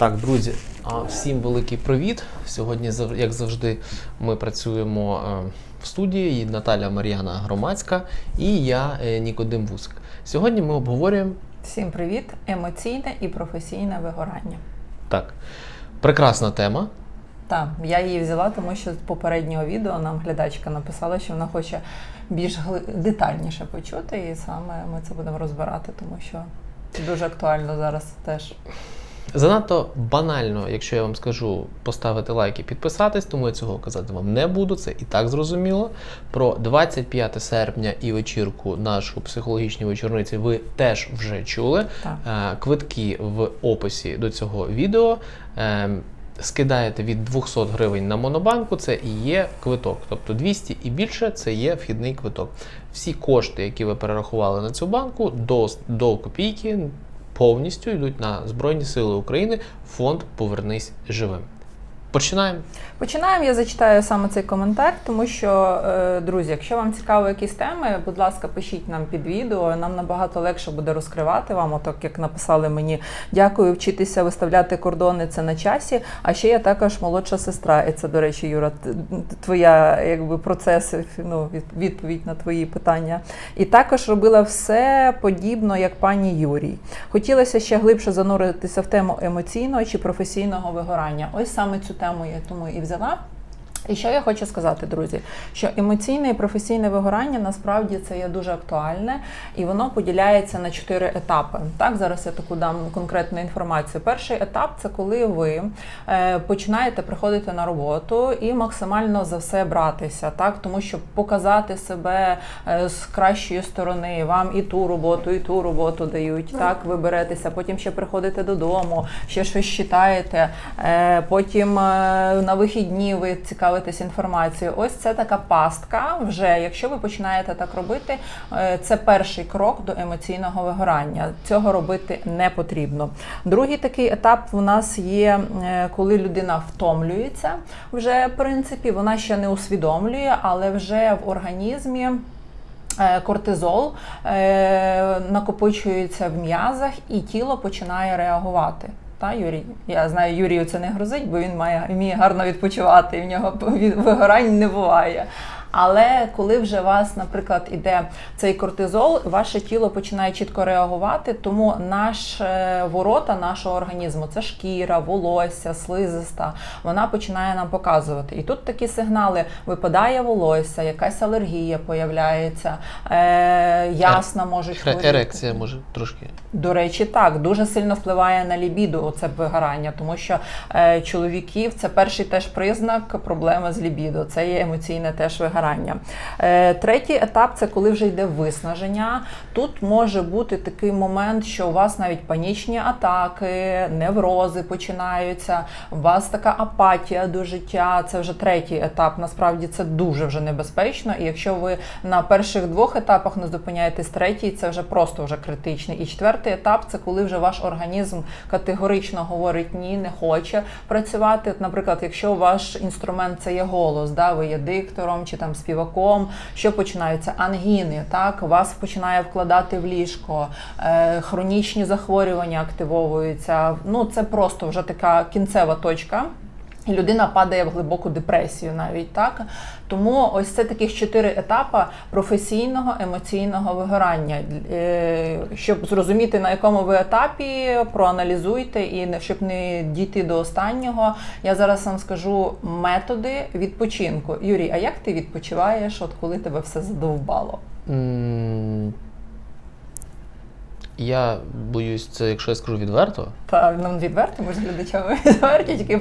Так, друзі, всім великий привіт. Сьогодні, як завжди, ми працюємо е, в студії. І Наталя Мар'яна Громадська і я, е, Нікодим Вусик. Сьогодні ми обговорюємо Всім привіт! Емоційне і професійне вигорання. так. Прекрасна тема. Так, я її взяла, тому що з попереднього відео нам глядачка написала, що вона хоче більш детальніше почути, і саме ми це будемо розбирати, тому що дуже актуально зараз теж. Занадто банально, якщо я вам скажу поставити лайк і підписатись, тому я цього казати вам не буду. Це і так зрозуміло. Про 25 серпня і вечірку нашу психологічну вечорниці ви теж вже чули. Так. Е, Квитки в описі до цього відео. Е, Скидаєте від 200 гривень на монобанку, це і є квиток. Тобто 200 і більше це є вхідний квиток. Всі кошти, які ви перерахували на цю банку, до, до копійки повністю йдуть на Збройні Сили України. Фонд Повернись живим. Починаємо. Починаємо. Я зачитаю саме цей коментар, тому що, е, друзі, якщо вам цікаво якісь теми, будь ласка, пишіть нам під відео. Нам набагато легше буде розкривати вам, отак як написали мені. Дякую, вчитися виставляти кордони. Це на часі. А ще я також молодша сестра. І це, до речі, Юра, твоя якби процес, ну, від- відповідь на твої питання. І також робила все подібно, як пані Юрій. Хотілося ще глибше зануритися в тему емоційного чи професійного вигорання. Ось саме цю тему я тому і взяла. І що я хочу сказати, друзі, що емоційне і професійне вигорання насправді це є дуже актуальне, і воно поділяється на чотири етапи. Так, зараз я таку дам конкретну інформацію. Перший етап це коли ви е, починаєте приходити на роботу і максимально за все братися, так тому що показати себе е, з кращої сторони, вам і ту роботу, і ту роботу дають. Так, ви беретеся, потім ще приходите додому, ще щось читаєте, е, потім на вихідні ви цікавитесь інформацією. Ось це така пастка. Вже якщо ви починаєте так робити, е, це перший крок до емоційного вигорання. Цього робити не потрібно. Другий такий етап у нас є, е, коли людина втомлюється. Вже в принципі вона ще не усвідомлює, але вже в організмі. е, Кортизол накопичується в м'язах, і тіло починає реагувати. Та Юрій, я знаю, Юрію це не грозить, бо він має вміє гарно відпочивати, і в нього вигорань не буває. Але коли вже вас, наприклад, іде цей кортизол, ваше тіло починає чітко реагувати, тому наш е, ворота нашого організму це шкіра, волосся, слизиста, вона починає нам показувати. І тут такі сигнали: випадає волосся, якась алергія появляється, е, ясна можуть Е- хворіти. Ерекція може трошки. До речі, так дуже сильно впливає на лібіду оце вигорання, тому що е, чоловіків це перший теж признак проблеми з лібідо. Це є емоційне теж вигорання. Е, третій етап це коли вже йде виснаження. Тут може бути такий момент, що у вас навіть панічні атаки, неврози починаються. У вас така апатія до життя. Це вже третій етап. Насправді це дуже вже небезпечно. І якщо ви на перших двох етапах не зупиняєтесь, третій це вже просто вже критичний. І четвертий етап це коли вже ваш організм категорично говорить ні, не хоче працювати. Наприклад, якщо ваш інструмент це є голос, да, ви є диктором чи там співаком, що починаються ангіни, так вас починає вкладати в ліжко, е, хронічні захворювання активовуються. Ну це просто вже така кінцева точка. Людина падає в глибоку депресію навіть так. Тому ось це таких чотири етапи професійного емоційного вигорання. Е, Щоб зрозуміти на якому ви етапі, проаналізуйте і щоб не дійти до останнього. Я зараз вам скажу методи відпочинку. Юрій, а як ти відпочиваєш, от коли тебе все задовбало? М, Я боюсь, це якщо я скажу відверто. Та нам відверто, ми ж глядачами відверті, тільки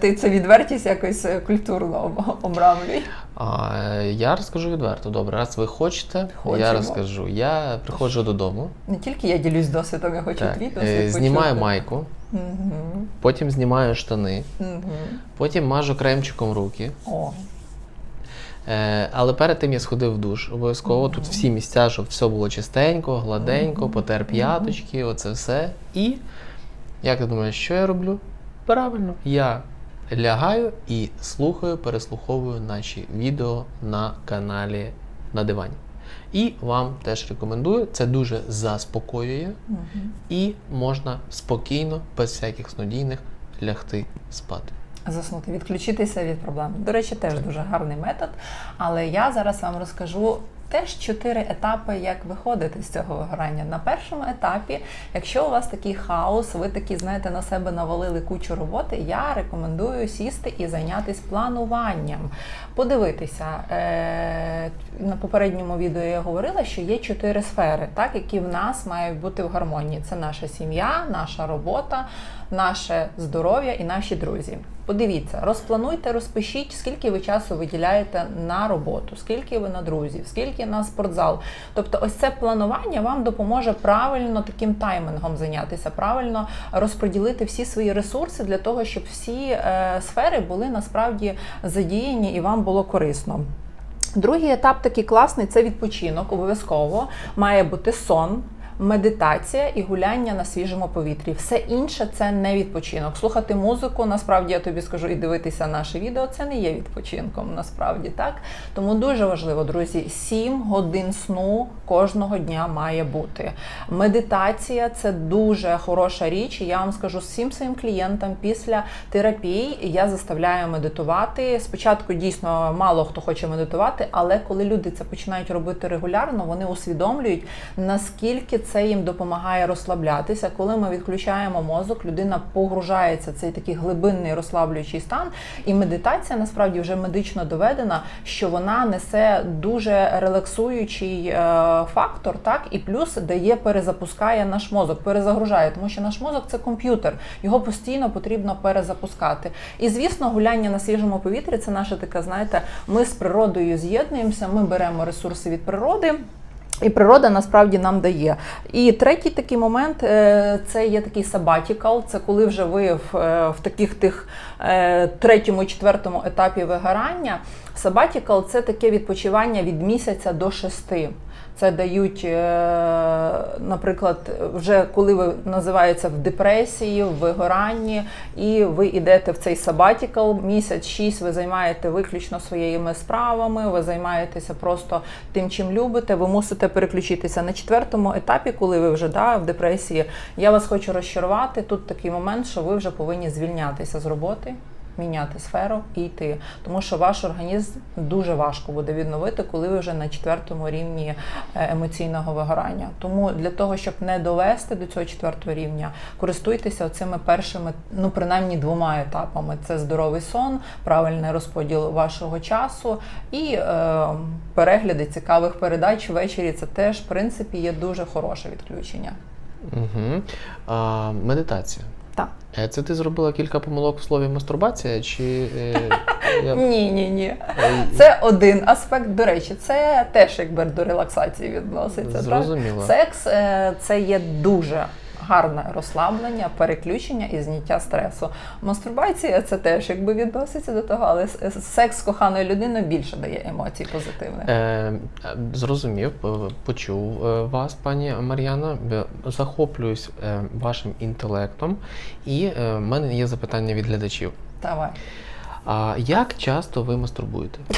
ти це відвертість якось е, культурно обрамлюй. А, я розкажу відверто. Добре, раз ви хочете, я розкажу. Я приходжу додому, Не тільки я ділюсь досвідом, я хочу так, твій е, досвід знімаю почути. майку, Мгм. потім знімаю штани, Мгм. потім мажу кремчиком руки. О, але перед тим я сходив в душ. Обов'язково тут всі місця, щоб все було чистенько, гладенько, потер п'яточки, оце все. І як ти думаєш, що я роблю? Правильно, я лягаю і слухаю, переслуховую наші відео на каналі на дивані. І вам теж рекомендую. Це дуже заспокоює і можна спокійно, без всяких снодійних, лягти спати. Заснути, відключитися від проблем. До речі, теж дуже гарний метод. Але я зараз вам розкажу теж чотири етапи, як виходити з цього вигорання. На першому етапі, якщо у вас такий хаос, ви такі, знаєте, на себе навалили кучу роботи, я рекомендую сісти і зайнятися плануванням. Подивитися е- на попередньому відео я говорила, що є чотири сфери, так, які в нас мають бути в гармонії. Це наша сім'я, наша робота, наше здоров'я і наші друзі. Подивіться, розплануйте, розпишіть, скільки ви часу виділяєте на роботу, скільки ви на друзів, скільки на спортзал. Тобто, ось це планування вам допоможе правильно таким таймингом зайнятися, правильно розподілити всі свої ресурси для того, щоб всі е, сфери були насправді задіяні і вам було корисно. Другий етап такий класний це відпочинок. Обов'язково має бути сон. Медитація і гуляння на свіжому повітрі. Все інше це не відпочинок. Слухати музику, насправді я тобі скажу, і дивитися наше відео це не є відпочинком, насправді так. Тому дуже важливо, друзі, 7 годин сну кожного дня має бути. Медитація це дуже хороша річ. Я вам скажу всім своїм клієнтам після терапії я заставляю медитувати. Спочатку дійсно мало хто хоче медитувати, але коли люди це починають робити регулярно, вони усвідомлюють, наскільки це їм допомагає розслаблятися. Коли ми відключаємо мозок, людина погружається в цей такий глибинний розслаблюючий стан. І медитація насправді вже медично доведена, що вона несе дуже релаксуючий е, фактор, так і плюс дає перезапускає наш мозок, перезагружає, тому що наш мозок це комп'ютер, його постійно потрібно перезапускати. І звісно, гуляння на свіжому повітрі це наша така, знаєте, ми з природою з'єднуємося, ми беремо ресурси від природи. І природа насправді нам дає. І третій такий момент е, це є такий сабатікал, Це коли вже ви в, е, в таких тих е, третьому, четвертому етапі вигорання. Сабатікал – це таке відпочивання від місяця до шести. Це дають, е, наприклад, вже коли ви називається в депресії, в вигоранні, і ви йдете в цей sabbatical, місяць шість ви займаєте виключно своїми справами, ви займаєтеся просто тим, чим любите. Ви мусите переключитися на четвертому етапі, коли ви вже да, в депресії. Я вас хочу розчарувати. Тут такий момент, що ви вже повинні звільнятися з роботи міняти сферу і йти. Тому що ваш організм дуже важко буде відновити, коли ви вже на четвертому рівні е, емоційного вигорання. Тому для того, щоб не довести до цього четвертого рівня, користуйтеся цими першими, ну принаймні двома етапами: це здоровий сон, правильний розподіл вашого часу і е, перегляди цікавих передач ввечері. Це теж в принципі є дуже хороше відключення. Угу. А, медитація. Так. Е, Це ти зробила кілька помилок в слові мастурбація? Чи е, я... Ні, ні, ні. Е, Це один аспект. До речі, це теж якби до релаксації відноситься. так? Зрозуміло. Секс е, це є дуже гарне розслаблення, переключення і зняття стресу. Мастурбація це теж якби відноситься до того, але секс з коханою людиною більше дає емоцій позитивних. Е, е, зрозумів, е, почув е, вас, пані Мар'яна. Захоплююсь вашим інтелектом, і в мене є запитання від глядачів. Давай. А як часто ви мастурбуєте?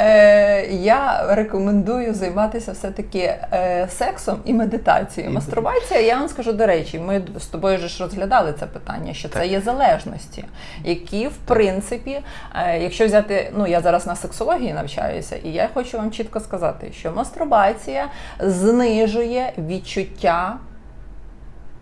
Е, я рекомендую займатися все-таки е, сексом і медитацією. Мастурбація, я вам скажу до речі, ми з тобою ж розглядали це питання, що це є залежності, які в принципі, е, якщо взяти, ну я зараз на сексології навчаюся, і я хочу вам чітко сказати, що мастурбація знижує відчуття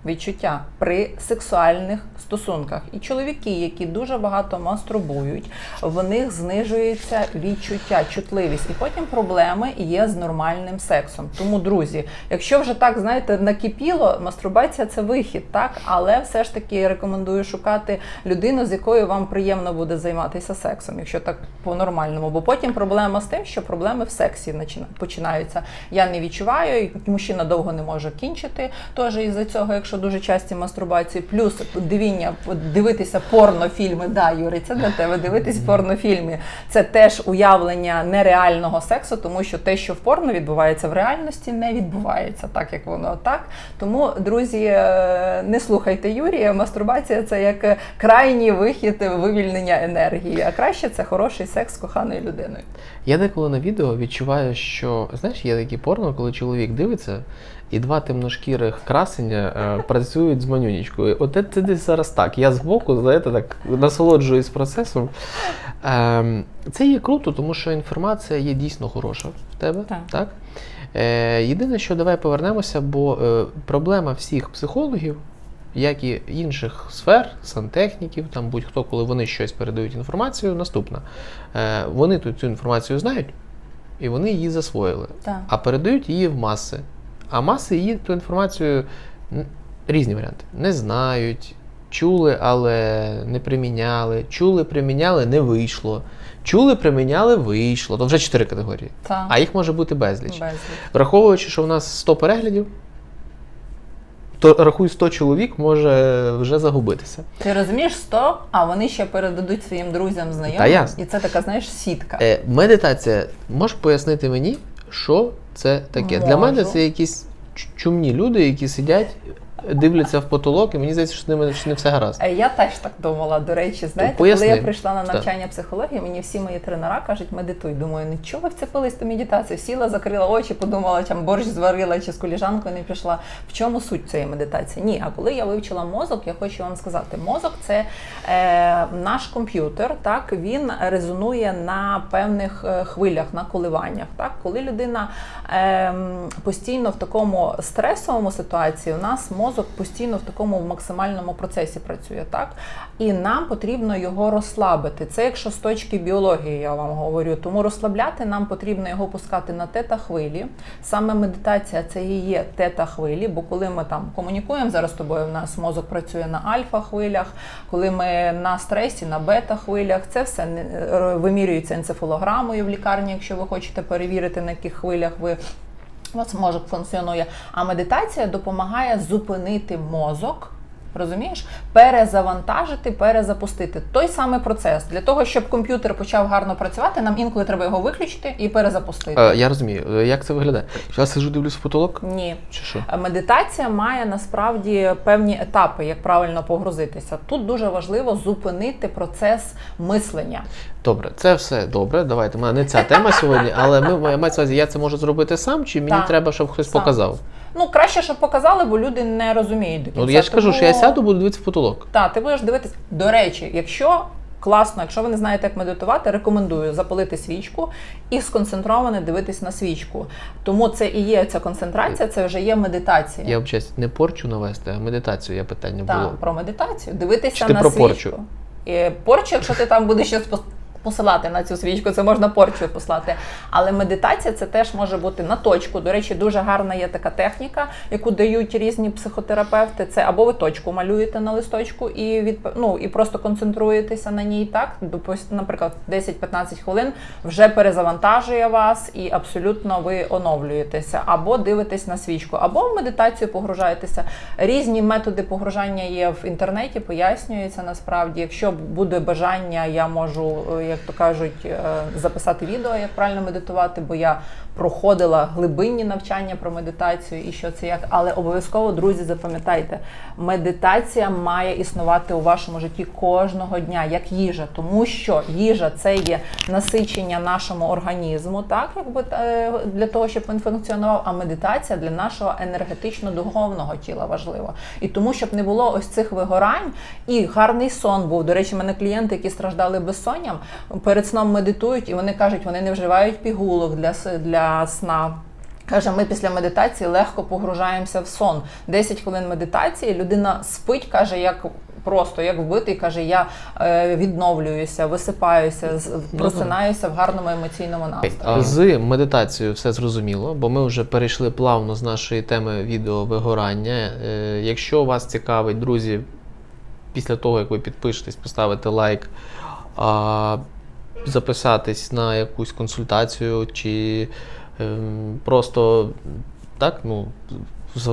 відчуття при сексуальних стосунках. І чоловіки, які дуже багато мастурбують, в них знижується відчуття, чутливість, і потім проблеми є з нормальним сексом. Тому, друзі, якщо вже так знаєте, накипіло, мастурбація це вихід, так але все ж таки рекомендую шукати людину, з якою вам приємно буде займатися сексом, якщо так по-нормальному. Бо потім проблема з тим, що проблеми в сексі починаються. Я не відчуваю, і мужчина довго не може кінчити. Теж із-за цього, якщо дуже часті мастурбації, плюс дивіння, дивитися порнофільми. Да, Юрій, це для тебе. Дивитись порнофільми. Це теж уявлення нереального сексу, тому що те, що в порно відбувається в реальності, не відбувається так, як воно так. Тому, друзі, е, не слухайте Юрія. Мастурбація це як крайній вихід вивільнення енергії. А краще це хороший секс з коханою людиною. Я деколи на відео відчуваю, що знаєш, є такі порно, коли чоловік дивиться, і два темношкірих красення е, працюють з манюнічкою. От це, десь зараз так. Я збоку, знаєте, так насолоджуюсь процесом. Ем, це є круто, тому що інформація є дійсно хороша в тебе. Так. Так? Е, єдине, що давай повернемося, бо е, проблема всіх психологів, як і інших сфер, сантехніків, там будь-хто, коли вони щось передають інформацію, наступна. Е, вони тут цю інформацію знають, і вони її засвоїли, Так. а передають її в маси. А маси її ту інформацію різні варіанти. Не знають, чули, але не приміняли, чули, приміняли, не вийшло. Чули, приміняли, вийшло. То вже чотири категорії. Так. А їх може бути безліч. Безліч. Враховуючи, що в нас 100 переглядів, то рахуй 100 чоловік може вже загубитися. Ти розумієш 100, а вони ще передадуть своїм друзям, знайомим. Та ясно. І це така, знаєш, сітка. Е, медитація, можеш пояснити мені, що це таке? Для мене це якісь чумні люди, які сидять, дивляться в потолок, і мені здається, що з ними що не все гаразд. Е, Я теж так думала. До речі, знаєте, Поясни. коли я прийшла на Так. навчання психології, мені всі мої тренера кажуть, медитуй. Думаю, нічого ви вцепились до медитації. Сіла, закрила очі, подумала, там борщ зварила чи з коліжанкою не пішла. В чому суть цієї медитації? Ні, а коли я вивчила мозок, я хочу вам сказати, мозок це е, наш комп'ютер. Так він резонує на певних е, хвилях, на коливаннях. Так, коли людина е, постійно в такому стресовому ситуації, у нас мозок постійно в такому максимальному процесі працює, так і нам потрібно його розслабити. Це якщо з точки біології я вам говорю. Тому розслабляти нам потрібно його пускати на тета хвилі. Саме медитація це і є тета хвилі, бо коли ми там комунікуємо зараз з тобою, у нас мозок працює на альфа хвилях, коли ми на стресі, на бета хвилях, це все е, вимірюється енцефалограмою в лікарні, якщо ви хочете перевірити, на яких хвилях ви у вас мозок функціонує. А медитація допомагає зупинити мозок. Розумієш, перезавантажити, перезапустити той самий процес для того, щоб комп'ютер почав гарно працювати. Нам інколи треба його виключити і перезапустити. Е, я розумію, Е, як це виглядає. Я сижу, дивлюсь в потолок? Ні, Чи що? Медитація має насправді певні етапи, як правильно погрузитися. Тут дуже важливо зупинити процес мислення. Добре, це все добре. Давайте. У мене не ця тема сьогодні, але ми мається увазі, я це можу зробити сам, чи мені Так. треба, щоб хтось Сам. показав? Ну краще, щоб показали, бо люди не розуміють до кінця. Ну я ж кажу, що я сяду, буду дивитися в потолок. Так, ти будеш дивитися. До речі, якщо класно, якщо ви не знаєте, як медитувати, рекомендую запалити свічку і сконцентровано дивитись на свічку. Тому це і є ця концентрація, це вже є медитація. Я вчась не порчу навести, а медитацію я питання було. Так, про медитацію. Дивитися Чи ти на про свічку. порчу? І порчу, якщо ти там будеш щось пос- посилати на цю свічку, це можна порчою послати. Але медитація це теж може бути на точку. До речі, дуже гарна є така техніка, яку дають різні психотерапевти. Це або ви точку малюєте на листочку і від ну, і просто концентруєтеся на ній так. Наприклад, 10-15 хвилин вже перезавантажує вас і абсолютно ви оновлюєтеся, або дивитесь на свічку, або в медитацію погружаєтеся. Різні методи погружання є в інтернеті, пояснюється насправді. Якщо буде бажання, я можу, е, як то кажуть, е, записати відео, як правильно медитувати, бо я проходила глибинні навчання про медитацію і що це як. Але обов'язково, друзі, запам'ятайте, медитація має існувати у вашому житті кожного дня, як їжа, тому що їжа це є насичення нашому організму, так якби е, для того, щоб він функціонував. А медитація для нашого енергетично-духовного тіла важлива. І тому, щоб не було ось цих вигорань, і гарний сон був. До речі, в мене клієнти, які страждали безсонням, перед сном медитують, і вони кажуть, вони не вживають пігулок для, с- сна. Каже, ми після медитації легко погружаємося в сон. 10 хвилин медитації, людина спить, каже, як просто як вбитий, каже, я е, відновлююся, висипаюся, просинаюся в гарному емоційному настрої. З медитацією все зрозуміло, бо ми вже перейшли плавно з нашої теми відео вигорання. Е, Якщо вас цікавить, друзі, після того, як ви підпишетесь, поставите лайк, записатись на якусь консультацію чи ем, просто так, ну,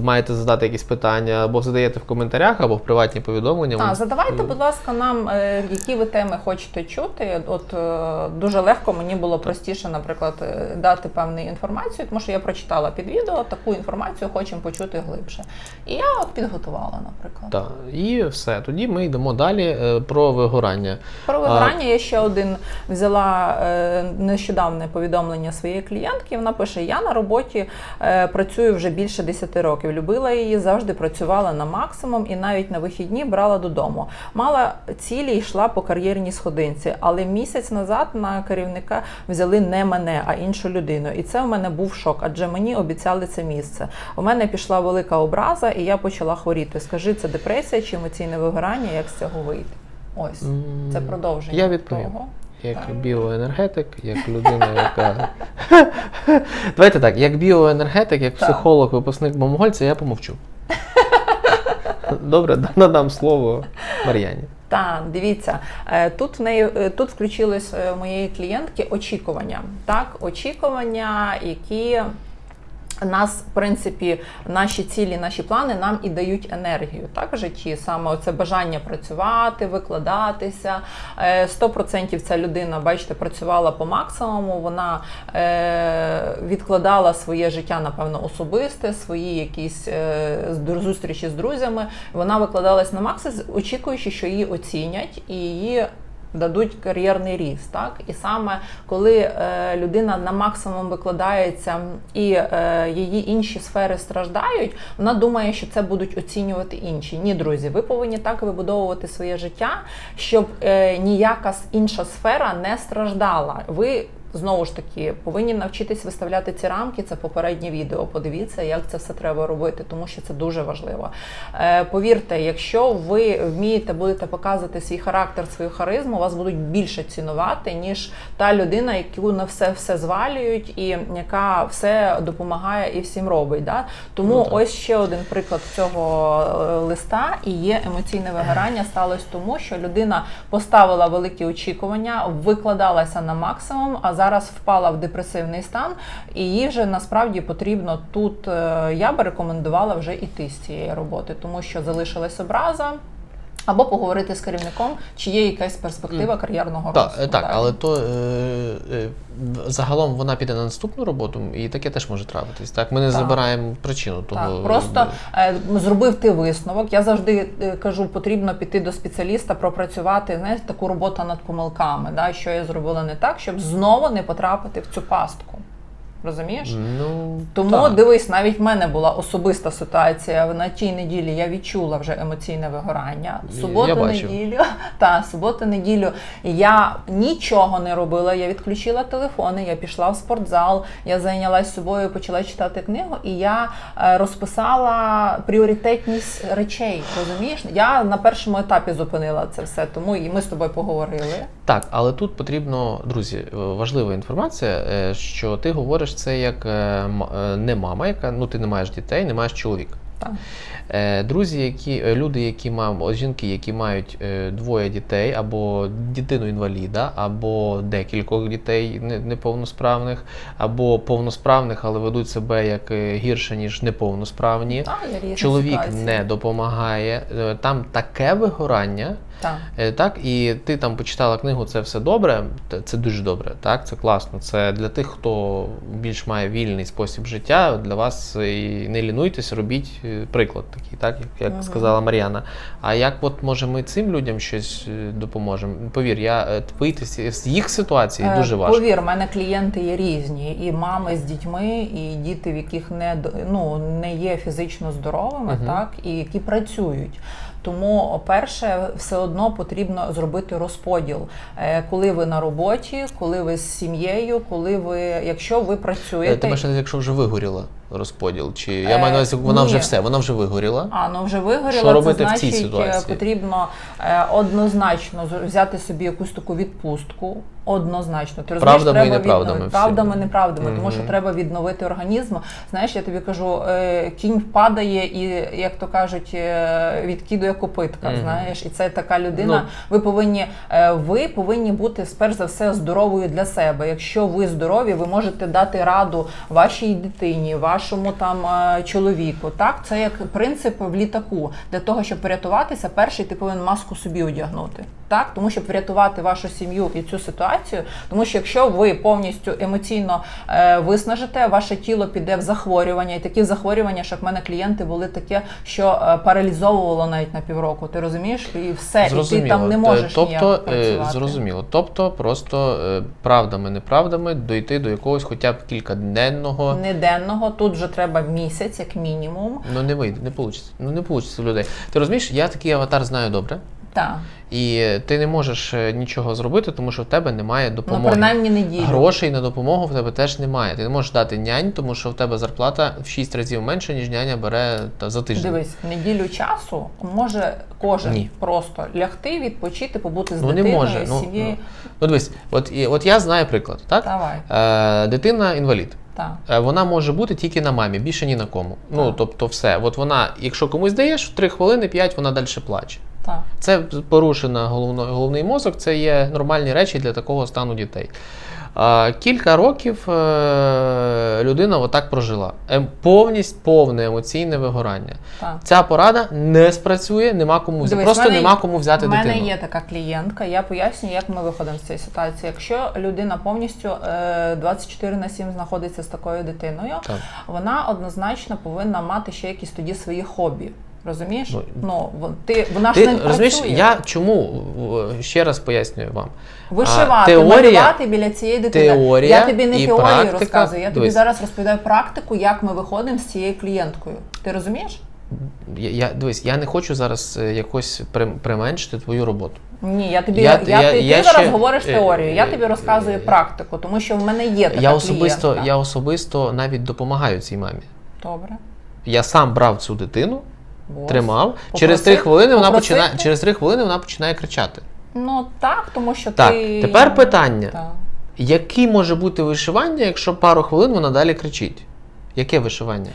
маєте задати якісь питання, або задаєте в коментарях, або в приватні повідомлення. Так, задавайте, будь ласка, нам, е, які ви теми хочете чути. От е, дуже легко мені було простіше, наприклад, е, дати певну інформацію, тому що я прочитала під відео, таку інформацію хочемо почути глибше. І я от підготувала, наприклад. Так, і все. Тоді ми йдемо далі е, про вигорання. Про вигорання я ще один взяла е, нещодавне повідомлення своєї клієнтки. Вона пише: Я на роботі е, працюю вже більше 10 років. Любила її, завжди працювала на максимум і навіть на вихідні брала додому. Мала цілі і йшла по кар'єрній сходинці, але місяць назад на керівника взяли не мене, а іншу людину. І це в мене був шок, адже мені обіцяли це місце. У мене пішла велика образа, і я почала хворіти. Скажи, це депресія чи емоційне вигорання? Як з цього вийти? Ось це продовження. Я відповім. того. Як біоенергетик, як людина, яка. Давайте так, як біоенергетик, як психолог, випускник Бомгольця, я помовчу. Добре, надам слово Мар'яні. Так, дивіться, е, тут в неї е, тут включилось е, моєї клієнтки очікування. Так, очікування, які нас, в принципі, наші цілі, наші плани нам і дають енергію так, в житті. Саме це бажання працювати, викладатися. Е, 100% ця людина, бачите, працювала по максимуму. Вона е, відкладала своє життя, напевно, особисте, свої якісь е, зустрічі з друзями. Вона викладалась на максимум, очікуючи, що її оцінять і її дадуть кар'єрний ріст. Так? І саме коли е, людина на максимум викладається і е, її інші сфери страждають, вона думає, що це будуть оцінювати інші. Ні, друзі, ви повинні так вибудовувати своє життя, щоб е, ніяка інша сфера не страждала. Ви Знову ж таки, повинні навчитись виставляти ці рамки. Це попереднє відео. Подивіться, як це все треба робити, тому що це дуже важливо. Е, повірте, якщо ви вмієте будете показувати свій характер, свою харизму, вас будуть більше цінувати, ніж та людина, яку на все все звалюють, і яка все допомагає і всім робить. Да? Тому Ну, ось ще один приклад цього е, листа і є емоційне вигорання. Сталося тому, що людина поставила великі очікування, викладалася на максимум, а зараз впала в депресивний стан, і їй вже насправді потрібно тут. е, Я би рекомендувала вже іти з цієї роботи, тому що залишилась образа. Або поговорити з керівником, чи є якась перспектива кар'єрного Так, росту. е, так, але то е, е, загалом вона піде на наступну роботу, і таке теж може трапитись. Так, ми не Так. забираємо причину того. Так, просто е, зробив ти висновок. Я завжди е, кажу, потрібно піти до спеціаліста, пропрацювати знаєте, таку роботу над помилками, да, що я зробила не так, щоб знову не потрапити в цю пастку. Розумієш? Ну, Тому так. дивись, навіть в мене була особиста ситуація. На тій неділі я відчула вже емоційне вигорання. Суботу, неділю, та суботу, неділю я нічого не робила. Я відключила телефони, я пішла в спортзал, я зайнялась собою, почала читати книгу, і я е, розписала пріоритетність речей. Розумієш? Я на першому етапі зупинила це все, тому і ми з тобою поговорили. Так, але тут потрібно, друзі, важлива інформація, е, що ти говориш це як е, е, не мама, яка ну ти не маєш дітей, не маєш чоловіка. Так. Е, Друзі, які люди, які мають жінки, які мають двоє дітей, або дитину інваліда, або декількох дітей неповносправних, або повносправних, але ведуть себе як гірше, ніж неповносправні. Так, Чоловік ситуації. не допомагає. Там таке вигорання. Так. Е, Так, і ти там почитала книгу, це все добре, це дуже добре, так, це класно. Це для тих, хто більш має вільний спосіб життя. Для вас і не лінуйтесь, робіть е, приклад такий, так, як, як Мгм. сказала Мар'яна. А як от може ми цим людям щось е, допоможемо? Повір, я вийти з їх ситуації Е, дуже важко. Повір, в мене клієнти є різні, і мами з дітьми, і діти, в яких не ну, не є фізично здоровими, Мгм. так і які працюють. Тому, перше, все одно потрібно зробити розподіл, Е, коли ви на роботі, коли ви з сім'єю, коли ви, якщо ви працюєте. Ти маєш якщо вже вигоріла розподіл, чи я Е, маю на увазі, вона вже все, вона вже вигоріла. А, ну вже вигоріло, Що це робити в цій е, ситуації? потрібно е, однозначно взяти собі якусь таку відпустку. Однозначно, ти розумієш, Правдами треба неправдами відновити. правдами, неправдами, тому що треба відновити організм. Знаєш, я тобі кажу, е, кінь впадає і, як то кажуть, е, відкидує копитка. Мгм. Знаєш, і це така людина. Ну. ви повинні, е, ви повинні бути сперш за все здоровою для себе. Якщо ви здорові, ви можете дати раду вашій дитині, вашому там е, чоловіку. Так, це як принцип в літаку. Для того, щоб врятуватися, перший ти повинен маску собі одягнути. Так, тому щоб врятувати вашу сім'ю і цю ситуацію, тому що якщо ви повністю емоційно е, виснажите, ваше тіло піде в захворювання, і такі захворювання, що в мене клієнти були таке, що е, паралізовувало навіть на півроку. Ти розумієш? І все, і ти там не можеш тобто, ніяк е, працювати. зрозуміло. Тобто, просто е, правдами, неправдами дойти до якогось хоча б кількаденного. Не денного, тут вже треба місяць, як мінімум. Ну не вийде, не вийде. Ну не вийде в людей. Ти розумієш, я такий аватар знаю добре. Так. І ти не можеш е, нічого зробити, тому що в тебе немає Ну, допомоги. принаймні неділю. Грошей на допомогу в тебе теж немає. Ти не можеш дати нянь, тому що в тебе зарплата в 6 разів менше, ніж няня бере та, за тиждень. Дивись, неділю часу може кожен Ні. просто лягти, відпочити, побути з Ну не може. Ну, ну, ну дивись, от, і- от я знаю приклад, так? Давай. Е, дитина інвалід. Так. Е, Вона може бути тільки на мамі, більше ні на кому. Ну тобто, все. От вона, якщо комусь даєш, в 3 хвилини 5 вона далі плаче. Так. Це порушена головно, головний мозок, це є нормальні речі для такого стану дітей. А, кілька років е, людина отак прожила. Ем, повністю повне емоційне вигорання. Так. Ця порада не спрацює, нема кому. Дивись, Просто мене- нема кому взяти У мене дитину. є така клієнтка, я пояснюю, як ми виходимо з цієї ситуації. Якщо людина повністю е, 24 на 7 знаходиться з такою дитиною, Так. вона однозначно повинна мати ще якісь тоді свої хобі. Розумієш? Ну, Ну, ти, вона ж Ти не розумієш, працює. я чому ще раз пояснюю вам. Вишивати, теорія- малювати біля цієї дитини. теорія я тобі не теорію практика. розказую, я тобі Дивись. зараз розповідаю практику, як ми виходимо з цією клієнткою. Ти розумієш? Я, я дивись, я не хочу зараз е, якось применшити твою роботу. Ні, я тобі Я- я, я- ти, я ти зараз ще- говориш е, теорію, я е, тобі розказую практику, тому що в мене є така я особисто, клієнтка. я особисто навіть допомагаю цій мамі. Добре. Я сам брав цю дитину, Ось. тримав. через три хвилини вона попросити? починає через три хвилини вона починає кричати. Ну так, тому що Так, ти. тепер питання. Так. Яке може бути вишивання, якщо пару хвилин вона далі кричить? Яке вишивання?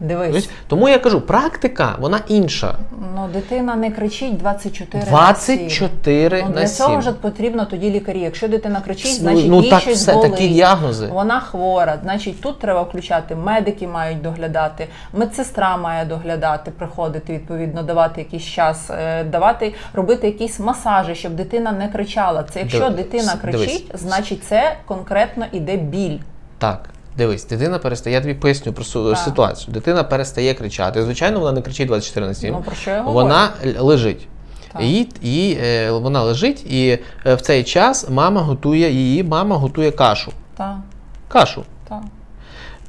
Дивись? Тому я кажу, практика вона інша. ну дитина не кричить 24 на 7. 24 Ну, на для 7. цього вже потрібно тоді лікарі. Якщо дитина кричить, значить ну їй так щось все, болить. такі діагнози. Вона хвора, значить тут треба включати, медики мають доглядати, медсестра має доглядати, приходити відповідно, давати якийсь час, е, давати, робити якісь масажі, щоб дитина не кричала. Це якщо Диви- дитина кричить, дивись. значить це конкретно іде біль. Так, дивись, дитина перестає. Я тобі поясню про су- Так. ситуацію. Дитина перестає кричати. Звичайно, вона не кричить 24 на 7. Ну про що я говорю? Вона л- лежить. Так. І, і е, вона лежить, і е, в цей час мама готує її, мама готує кашу. Так, Кашу. так,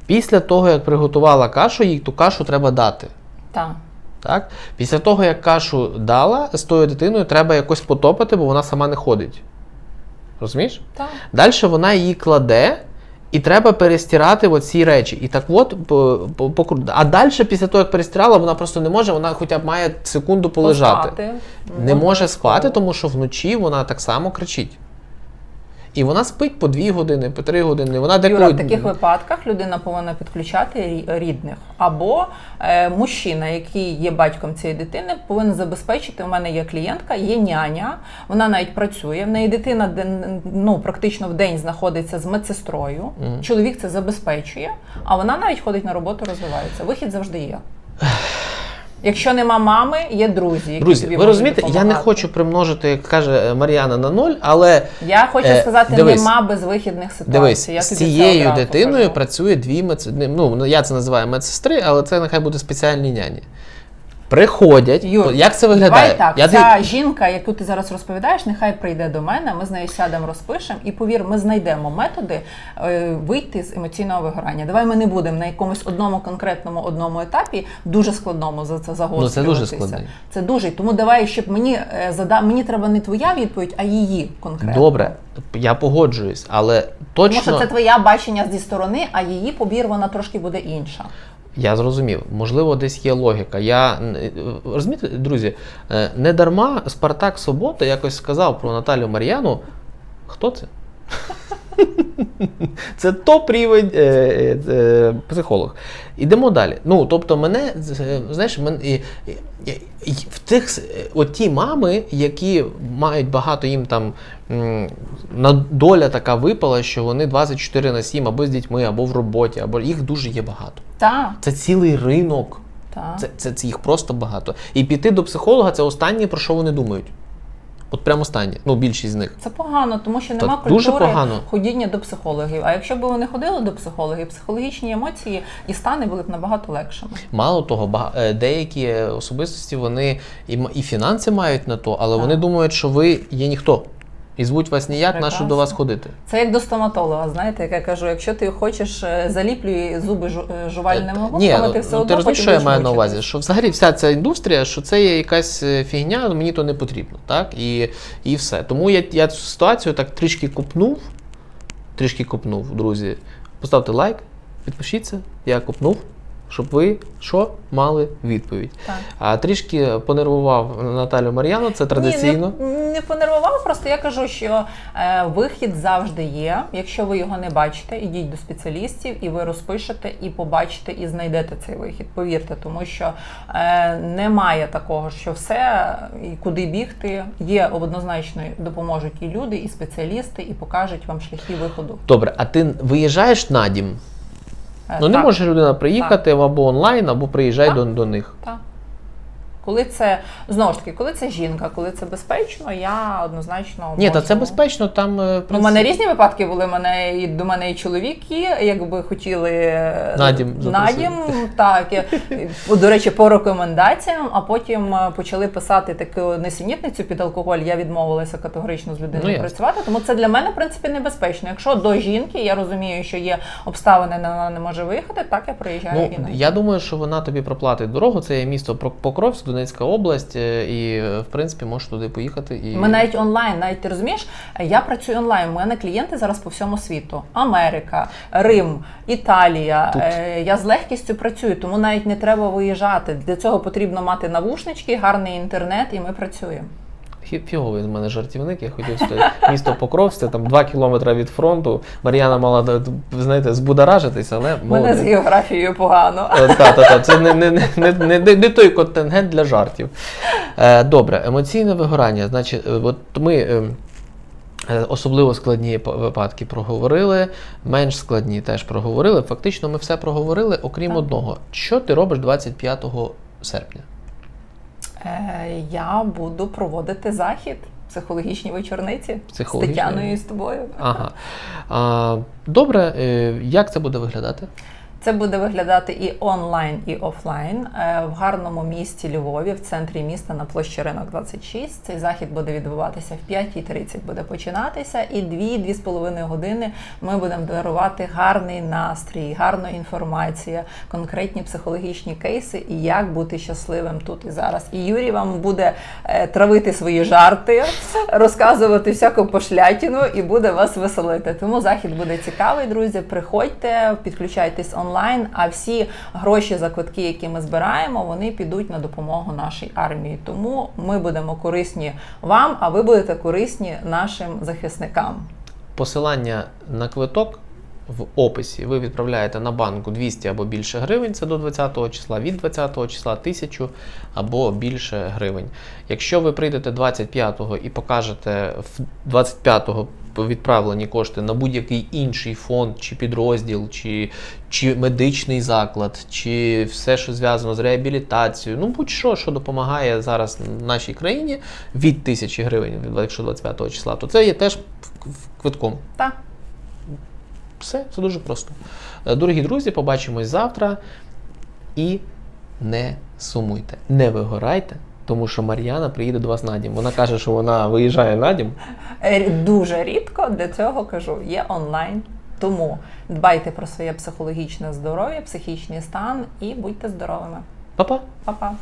Після того, як приготувала кашу, їй ту кашу треба дати. так. Так? Після того, як кашу дала, з тою дитиною треба якось потопити, бо вона сама не ходить. Розумієш? так. Далі вона її кладе, і треба перестирати оці речі. І так от, по, по, по, а далі, після того, як перестирала, вона просто не може, вона хоча б має секунду полежати. Поспати. Не може спати, тому що вночі вона так само кричить. І вона спить по 2 години, по 3 години. Вона Юра, в таких випадках людина повинна підключати рідних. Або е, мужчина, який є батьком цієї дитини, повинен забезпечити. У мене є клієнтка, є няня, вона навіть працює. В неї дитина ну, практично в день знаходиться з медсестрою. Чоловік це забезпечує, а вона навіть ходить на роботу, розвивається. Вихід завжди є. Якщо нема мами, є друзі. Які Друзі, тобі ви можуть розумієте, я не допомагати. хочу примножити, як каже Мар'яна, на ноль, але Я хочу Е, сказати, дивись. нема безвихідних ситуацій. Дивись, я з тобі це цією одразу дитиною кажу. працює дві медсестри. Ну, я це називаю медсестри, але це нехай буде спеціальні няні. Приходять. Юр, як це виглядає? Давай так, Я ця тобі- жінка, яку ти зараз розповідаєш, нехай прийде до мене. Ми з нею сядемо, розпишемо, і повір, ми знайдемо методи е, вийти з емоційного вигорання. Давай ми не будемо на якомусь одному конкретному одному етапі, дуже складному за це загострюватися. Ну, це дуже складний. Це дуже. Тому давай, щоб мені е, зада... мені треба не твоя відповідь, а її конкретно. Добре, я погоджуюсь, але точно Тому що це твоє бачення зі сторони, а її побір вона трошки буде інша. Я зрозумів. Можливо, десь є логіка. Я е, розумієте, друзі, е, не дарма Спартак Собота якось сказав про Наталю Мар'яну. Хто це? Це топ рівень е, е, е, психолог. Ідемо далі. Ну, тобто, мене, е, знаєш, мен, і, і, і, в тих е, от ті мами, які мають багато їм там на доля така випала, що вони 24 на 7 або з дітьми, або в роботі, або їх дуже є багато. Так, Це цілий ринок. так. Це, це, це їх просто багато. І піти до психолога це останнє, про що вони думають. От прямо останні, Ну, більшість з них. Це погано, тому що нема дуже погано. ходіння до психологів. А якщо б вони ходили до психологів, психологічні емоції і стани були б набагато легшими. Мало того, е, деякі особистості вони і фінанси мають на то, але Так. вони думають, що ви є ніхто. І звуть вас ніяк, на що до вас ходити. Це як до стоматолога, знаєте, як я кажу, якщо ти хочеш е, заліплюй зуби жу- е, жувальними Та- губками, ти ну, все ну, одно ти розумієш, що я маю на увазі? Що взагалі вся ця індустрія, що це є якась е, фігня, мені то не потрібно. Так? І, і все. Тому я, я цю ситуацію так трішки купнув. Трішки купнув, друзі. Поставте лайк, підпишіться, я купнув, щоб ви що мали відповідь. Так. А трішки понервував Наталю Мар'яну, це традиційно. Ні, не, не понервував, просто я кажу, що е, вихід завжди є. Якщо ви його не бачите, ідіть до спеціалістів і ви розпишете, і побачите, і знайдете цей вихід. Повірте, тому що е, немає такого, що все і куди бігти. Є однозначно допоможуть і люди, і спеціалісти, і покажуть вам шляхи виходу. Добре, а ти виїжджаєш на дім? Ну не так. може людина приїхати або онлайн, або приїжджай Так. до, до них. Так. Коли це знову ж таки, коли це жінка, коли це безпечно, я однозначно Ні, та це безпечно, там. е, в Ну, у мене різні випадки були. Мене і до мене і чоловіки, якби хотіли е, Надім надім, так до речі, по рекомендаціям, а потім е, почали писати таку несенітницю під алкоголь. Я відмовилася категорично з людиною Ну, працювати. Тому це для мене в принципі небезпечно. Якщо до жінки я розумію, що є обставини, вона не може виїхати, так я приїжджаю Ну, і я думаю, що вона тобі проплатить дорогу. Це є місто Покровськ, Донецька область, е, і в принципі можеш туди поїхати. І... Ми навіть онлайн, навіть ти розумієш, я працюю онлайн. У мене клієнти зараз по всьому світу: Америка, Рим, Італія. Тут. Е, Я з легкістю працюю, тому навіть не треба виїжджати. Для цього потрібно мати навушнички, гарний інтернет, і ми працюємо. Фі- Фіговий з мене жартівник. Я хотів сказати, місто Покровськ, це там 2 кілометри від фронту. Мар'яна мала знаєте, збудоражитись, але Мене з географією погано. Е, Та, та, та, це не, не, не, не, не, той контингент для жартів. Е, добре, емоційне вигорання. Значить, е, от ми е, е, особливо складні випадки проговорили, менш складні теж проговорили. Фактично, ми все проговорили, окрім Так. одного. Що ти робиш 25 серпня? Е, Я буду проводити захід. Психологічні вечорниці Психологічні? з Тетяною і з тобою. Ага. А, добре, е, як це буде виглядати? Це буде виглядати і онлайн, і офлайн Е, в гарному місті Львові, в центрі міста на площі Ринок 26. Цей захід буде відбуватися в 5.30 буде починатися, і 2-2,5 години ми будемо дарувати гарний настрій, гарна інформація, конкретні психологічні кейси і як бути щасливим тут і зараз. І Юрій вам буде е, травити свої жарти, розказувати всяку пошлятину і буде вас веселити. Тому захід буде цікавий, друзі. Приходьте, підключайтесь онлайн. А всі гроші за квитки, які ми збираємо, вони підуть на допомогу нашій армії. Тому ми будемо корисні вам, а ви будете корисні нашим захисникам. Посилання на квиток в описі ви відправляєте на банку 200 або більше гривень, це до 20 числа, від 20 числа 1000 або більше гривень. Якщо ви прийдете 25-го і покажете в 25-го відправлені кошти на будь-який інший фонд, чи підрозділ, чи, чи медичний заклад, чи все, що зв'язано з реабілітацією, ну будь-що, що допомагає зараз нашій країні від 1000 гривень, якщо 25 числа, то це є теж квитком. Так. Все, це дуже просто. Е, Дорогі друзі, побачимось завтра. І не сумуйте, не вигорайте, тому що Мар'яна приїде до вас на дім. Вона каже, що вона виїжджає на дім. Е, Дуже рідко для цього кажу, є онлайн. Тому дбайте про своє психологічне здоров'я, психічний стан і будьте здоровими. Па-па! Па-па!